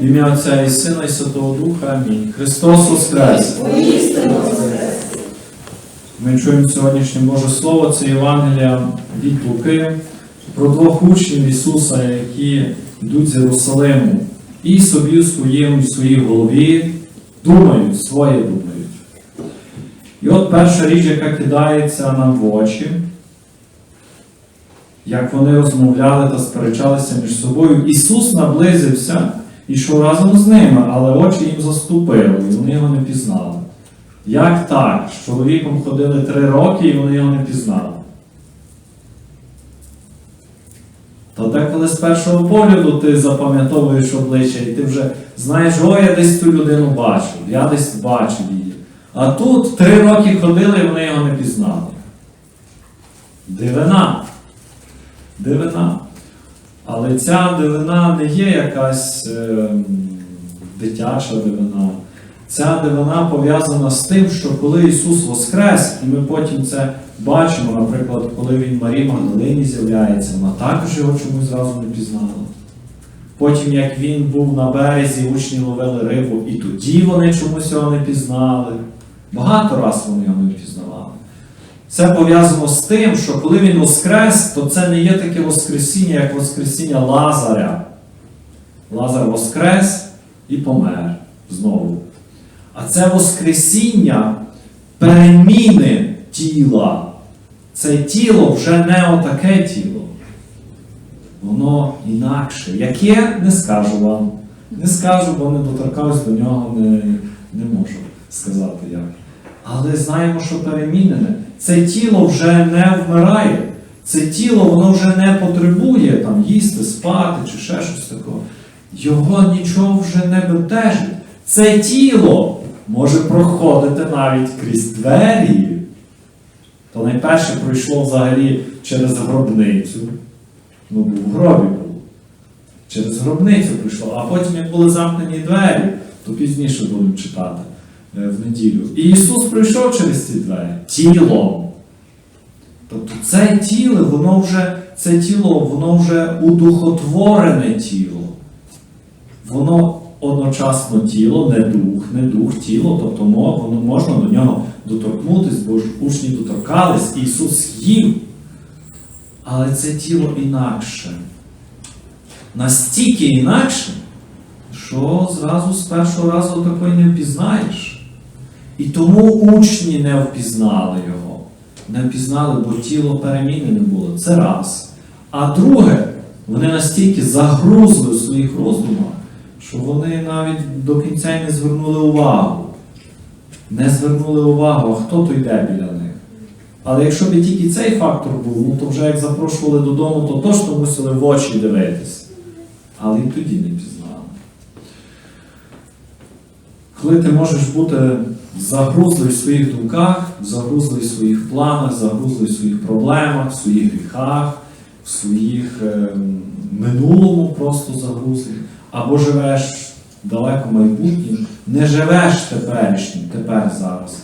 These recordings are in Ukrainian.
В ім'я Отця і Сина, і Святого Духа. Амінь. Христос Воскрес! Ми чуємо сьогоднішнє Боже Слово, це Євангелія від Луки про двох учнів Ісуса, які йдуть з Єрусалиму і собі в своєму, в своїй голові думають, своє думають. І от перша річ, яка кидається нам в очі, як вони розмовляли та сперечалися між собою, Ісус наблизився і йшов разом з ними, але очі їм заступили, і вони його не пізнали. Як так? З чоловіком ходили три роки і вони його не пізнали. Та деколи з першого погляду ти запам'ятовуєш обличчя, і ти вже знаєш, о, я десь ту людину бачив, я десь бачив її. А тут три роки ходили і вони його не пізнали. Дивина. Дивина. Але ця дивина не є якась е, дитяча дивина. Ця дивина пов'язана з тим, що коли Ісус Воскрес, і ми потім це бачимо, наприклад, коли Він Марії Магдалині з'являється, вона також його чомусь зразу не пізнала. Потім, як він був на березі, учні ловили рибу, і тоді вони чомусь його не пізнали. Багато раз вони його не пізнавали. Це пов'язано з тим, що коли він воскрес, то це не є таке Воскресіння, як Воскресіння Лазаря. Лазар воскрес і помер знову. А це Воскресіння переміни тіла. Це тіло вже не отаке тіло. Воно інакше. Яке не скажу вам. Не скажу, бо не доторкався до нього, не, не можу сказати як. Але знаємо, що перемінене. Це тіло вже не вмирає. Це тіло воно вже не потребує там, їсти, спати чи ще щось такого. Його нічого вже не бентежить. Це тіло може проходити навіть крізь двері. То найперше пройшло взагалі через гробницю. Ну, в гробі був. Через гробницю прийшло. А потім, як були замкнені двері, то пізніше будемо читати в неділю. І Ісус прийшов через ці двері тілом. Тобто це тіло, воно вже, це тіло, воно вже удухотворене тіло. Воно одночасно тіло, не дух, не дух, тіло, тобто воно можна до нього доторкнутись, бо ж учні доторкались, Ісус їв. Але це тіло інакше. Настільки інакше, що зразу з першого разу такої не впізнаєш. І тому учні не впізнали його. Не впізнали, бо тіло перемінене було. Це раз. А друге, вони настільки загрузли у своїх роздумах, що вони навіть до кінця й не звернули увагу. Не звернули увагу, а хто то йде біля них. Але якщо б тільки цей фактор був, ну то вже як запрошували додому, то точно мусили в очі дивитись. Але і тоді не пізнали. Коли ти можеш бути загрузлий в своїх думках, загрузлий в своїх планах, загрузлий в своїх проблемах, в своїх гріхах, в своїх ем, минулому просто загрузлий, або живеш далеко майбутнім, не живеш теперішнім, тепер зараз.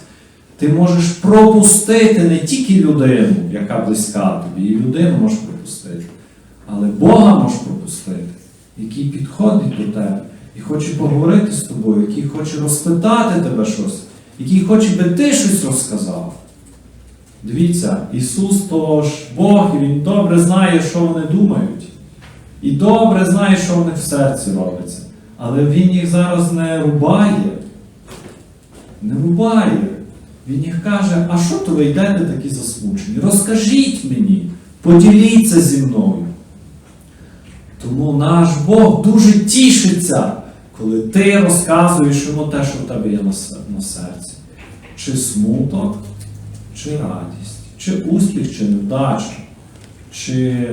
Ти можеш пропустити не тільки людину, яка близька тобі, і людину можеш пропустити, але Бога можеш пропустити, який підходить до тебе і хоче поговорити з тобою, який хоче розпитати тебе щось, який хоче би ти щось розказав. Дивіться, Ісус то ж Бог, і Він добре знає, що вони думають. І добре знає, що в них в серці робиться. Але Він їх зараз не рубає. Не рубає. Він їх каже, а що то ви йдете такі засмучені? Розкажіть мені, поділіться зі мною. Тому наш Бог дуже тішиться, коли ти розказуєш йому те, що в тебе є на серці. Чи смуток, чи радість, чи успіх, чи невдача, чи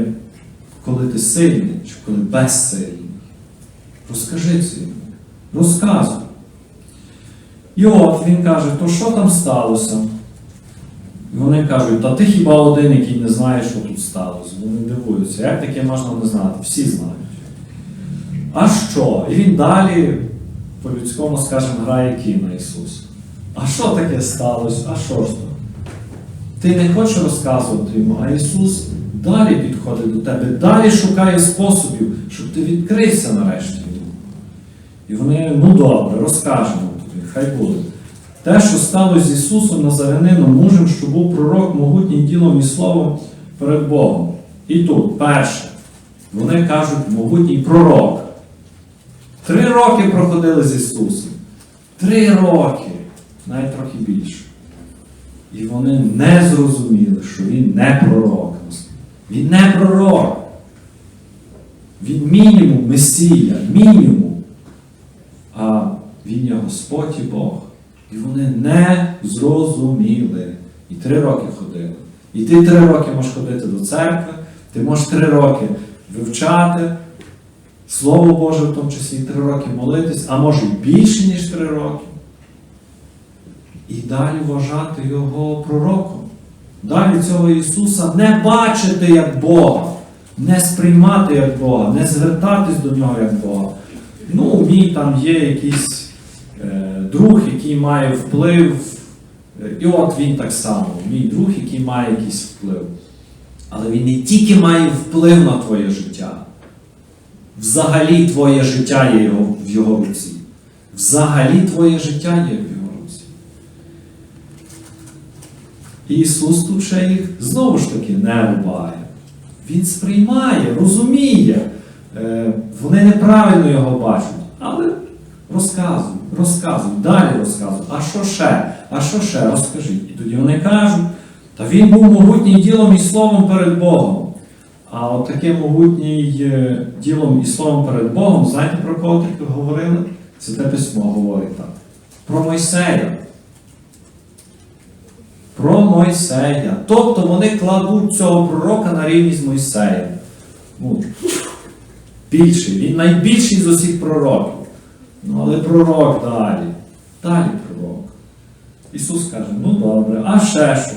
коли ти сильний, чи коли безсильний. Розкажи це йому. Розказуй. І от він каже, то що там сталося? І вони кажуть, та ти хіба один, який не знає, що тут сталося. Вони дивуються, як таке можна не знати? Всі знають. А що? І він далі, по-людському, скажемо, грає кіно Ісус. А що таке сталося? А що ж то? Ти не хочеш розказувати йому, а Ісус далі підходить до тебе, далі шукає способів, щоб ти відкрився нарешті йому. І вони, ну добре, розкажемо тобі, хай буде. Те, що сталося з Ісусом Назаренином, мужем, що був пророк, могутнім ділом і словом перед Богом. І тут, перше, вони кажуть, могутній пророк. Три роки проходили з Ісусом. Три роки, навіть трохи більше. І вони не зрозуміли, що він не пророк. Він не пророк. Він мінімум Месія, мінімум. А він є Господь і Бог. І вони не зрозуміли. І три роки ходили. І ти три роки можеш ходити до церкви, ти можеш три роки вивчати Слово Боже, в тому числі і три роки молитись, а може й більше, ніж три роки. І далі вважати його пророком. Далі цього Ісуса не бачити як Бога, не сприймати як Бога, не звертатись до нього як Бога. Ну, мій там є якийсь е, друг, який має вплив. І от він так само, мій друг, який має якийсь вплив. Але він не тільки має вплив на твоє життя. Взагалі твоє життя є його, в його руці. Взагалі твоє життя є в його руці. Ісус тут ще їх знову ж таки не рубає. Він сприймає, розуміє. Е, Вони неправильно його бачать, але розказуй, розказуй, далі розказуй. А що ще? А що ще? Розкажіть. І тоді вони кажуть, та він був могутній ділом і словом перед Богом. А от таке могутній ділом і словом перед Богом, знаєте про кого таке говорили? Це те письмо говорить так. Про Мойсея. Про Мойсея. Тобто вони кладуть цього пророка на рівні з Мойсеєм. Ну, більший, він найбільший з усіх пророків. Ну, але пророк далі. Далі пророк. Ісус каже, ну добре, а ще що?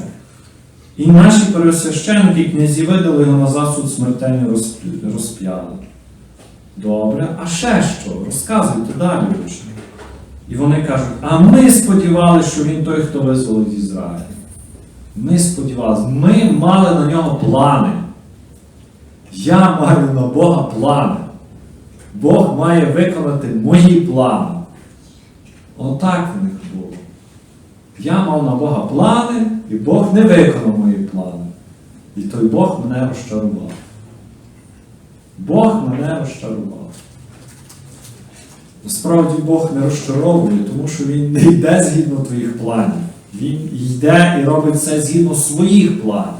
І наші пересвященники князі видали його на засуд смертельний розп- розп'яли. Добре, а ще що? Розказуйте далі. І вони кажуть, а ми сподівалися, що він той, хто визволить Ізраїль. Ми сподівалися, ми мали на нього плани. Я маю на Бога плани. Бог має виконати мої плани. Отак в них було. Я мав на Бога плани, і Бог не виконав мої плани. І той Бог мене розчарував. Бог мене розчарував. Насправді Бог не розчаровує, тому що Він не йде згідно твоїх планів. Він йде і робить все згідно своїх планів.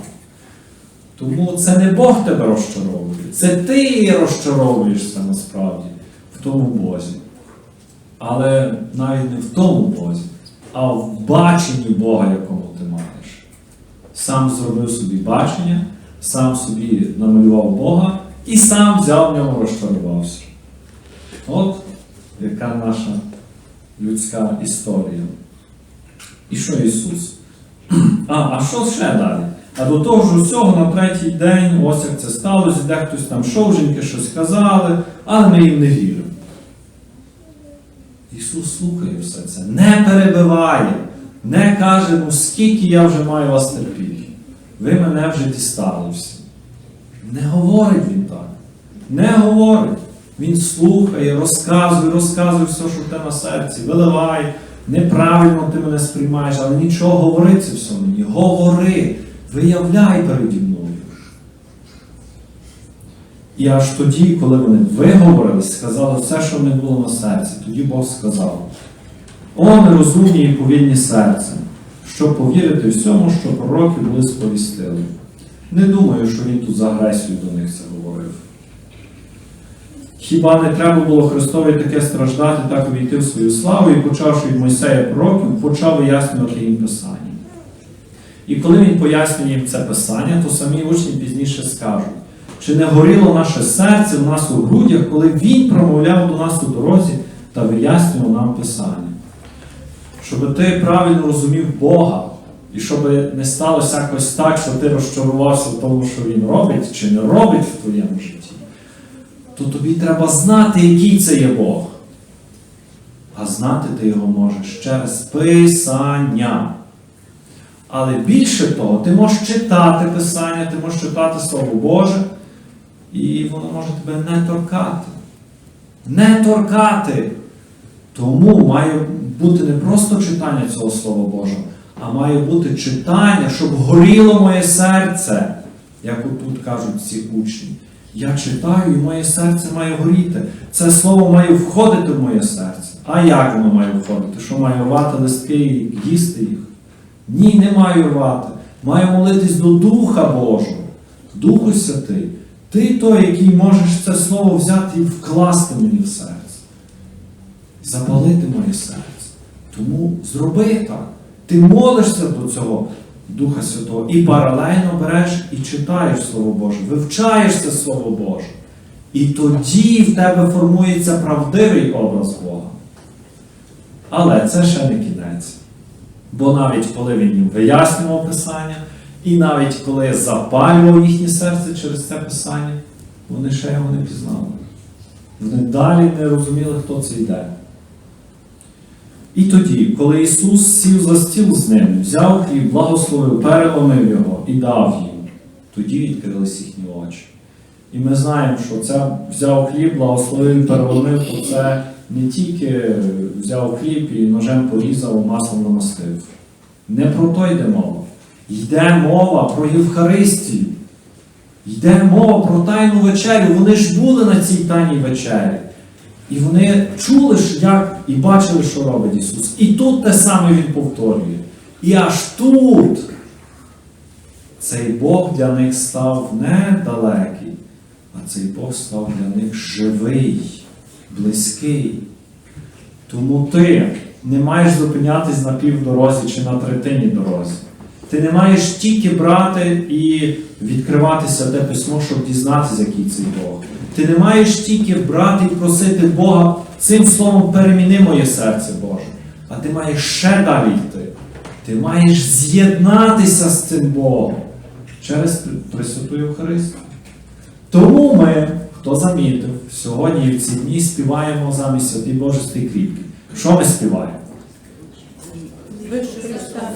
Тому це не Бог тебе розчаровує, це ти розчаровуєшся насправді в тому Бозі. Але навіть не в тому Бозі, а в баченні Бога, маєш. Сам зробив собі бачення, сам собі намалював Бога і сам взяв в ньому розчарувався. От яка наша людська історія. І що Ісус? А, а що ще далі? А до того ж усього на третій день, ось як це сталося, де хтось там шовженьки щось сказали, але ми їм не віримо. Ісус слухає все це, не перебиває, не каже, ну скільки я вже маю вас терпіти. Ви мене вже дістали всі. Не говорить він так. Не говорить. Він слухає, розказує, розказує все, що в тебе на серці, виливай, неправильно ти мене сприймаєш, але нічого говори це все мені. Говори, виявляй переді мною. І аж тоді, коли вони виговорились, сказали все, що в них було на серці, тоді Бог сказав: О, нерозумні і повільні серцем, щоб повірити всьому, що пророки були сповістили. Не думаю, що він тут з агресією до них це говорив. Хіба не треба було Христові таке страждати, так увійти в свою славу і, почавши від Мойсея пророків, почав вияснювати їм Писання. І коли він пояснює їм це Писання, то самі учні пізніше скажуть, чи не горіло наше серце в нас у грудях, коли він промовляв до нас у дорозі та вияснював нам Писання. Щоб ти правильно розумів Бога, і щоб не сталося якось так, що ти розчарувався в тому, що Він робить чи не робить в твоєму житті то тобі треба знати, який це є Бог. А знати ти його можеш через Писання. Але більше того, ти можеш читати Писання, ти можеш читати Слово Боже, і воно може тебе не торкати. Не торкати. Тому має бути не просто читання цього Слова Божого, а має бути читання, щоб горіло моє серце, як тут кажуть ці учні. Я читаю, і моє серце має горіти. Це слово має входити в моє серце. А як воно має входити? Що маю рвати листки і їсти їх? Ні, не маю рвати. Маю молитись до Духа Божого. Духу Святий. Ти той, який можеш це слово взяти і вкласти мені в серце. Запалити моє серце. Тому зроби так. Ти молишся до цього Духа Святого і паралельно береш і читаєш Слово Боже, вивчаєш це Слово Боже. І тоді в тебе формується правдивий образ Бога. Але це ще не кінець. Бо навіть коли він їм вияснював Писання, і навіть коли запалював їхнє серце через це Писання, вони ще його не пізнали. Вони далі не розуміли, хто це йде. І тоді, коли Ісус сів за стіл з ним, взяв хліб, благословив, переломив його і дав їм, тоді відкрились їхні очі. І ми знаємо, що це взяв хліб, благословив переломив, то це не тільки взяв хліб і ножем порізав, маслом намастив. Не про то йде мова. Йде мова про Євхаристію. Йде мова про Тайну вечерю. Вони ж були на цій тайній вечері. І вони чули, як і бачили, що робить Ісус. І тут те саме Він повторює. І аж тут цей Бог для них став не далекий, а цей Бог став для них живий, близький. Тому ти не маєш зупинятись на півдорозі чи на третині дорозі. Ти не маєш тільки брати і відкриватися те письмо, щоб дізнатися, який цей Бог. Ти не маєш тільки брати і просити Бога цим словом переміни моє серце Боже. А ти маєш ще далі йти. Ти маєш з'єднатися з цим Богом через Пресвяту Євхаристію. Тому ми, хто замітив, сьогодні в ці дні співаємо замість Святий Божестої кріпки. Що ми співаємо?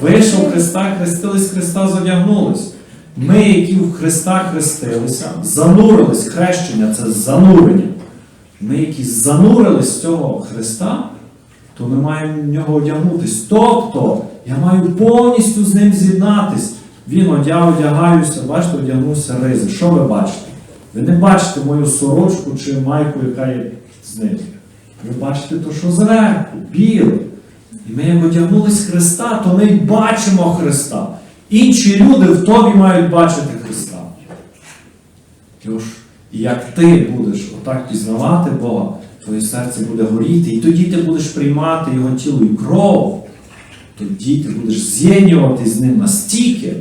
Вийшов Христа, хрестились, Христа зодягнулись. Ми, які в Христа хрестилися, занурились, хрещення це занурення. Ми, які занурились з цього Христа, то ми маємо в нього одягнутись. Тобто, я маю повністю з ним з'єднатись. Він одяг, одягаюся, бачите, одягнувся ризи. Що ви бачите? Ви не бачите мою сорочку чи майку, яка є з ним. Ви бачите то, що зверху, біле. І ми як одягнулись Христа, то ми бачимо Христа. Інші люди в тобі мають бачити Христа. Тож, як ти будеш отак пізнавати Бога, твоє серце буде горіти, і тоді ти будеш приймати Його тіло і кров, тоді ти будеш з'єднюватись з ним настільки,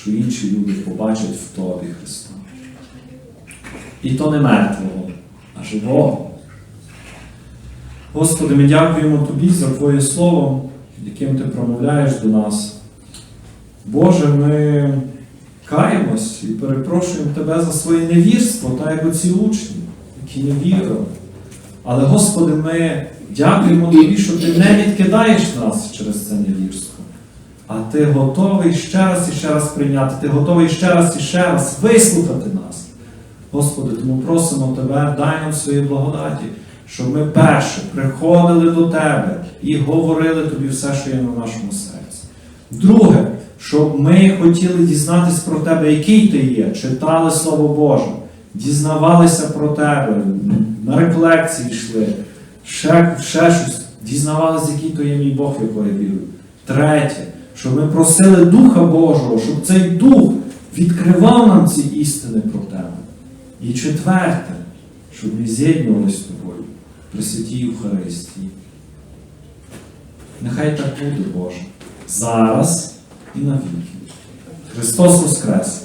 що інші люди побачать в тобі Христа. І то не мертвого, а живого. Господи, ми дякуємо Тобі за Твоє Слово, яким Ти промовляєш до нас. Боже, ми каємось і перепрошуємо Тебе за своє невірство, так як оці учні, які не вірили. Але, Господи, ми дякуємо Тобі, що Ти не відкидаєш нас через це невірство. А Ти готовий ще раз і ще раз прийняти, Ти готовий ще раз і ще раз вислухати нас. Господи, тому просимо Тебе, дай нам свої благодаті щоб ми перше приходили до Тебе і говорили Тобі все, що є на нашому серці. Друге, щоб ми хотіли дізнатися про Тебе, який ти є, читали Слово Боже, дізнавалися про Тебе, на рефлексії йшли, ще, ще щось, дізнавалися, який то є мій Бог, якого я вірую. Третє, щоб ми просили Духа Божого, щоб цей Дух відкривав нам ці істини про Тебе. І четверте, щоб ми з'єднувалися з тобою при святій Євхаристії. Нехай так буде, Боже, зараз і навіки. Христос Воскрес!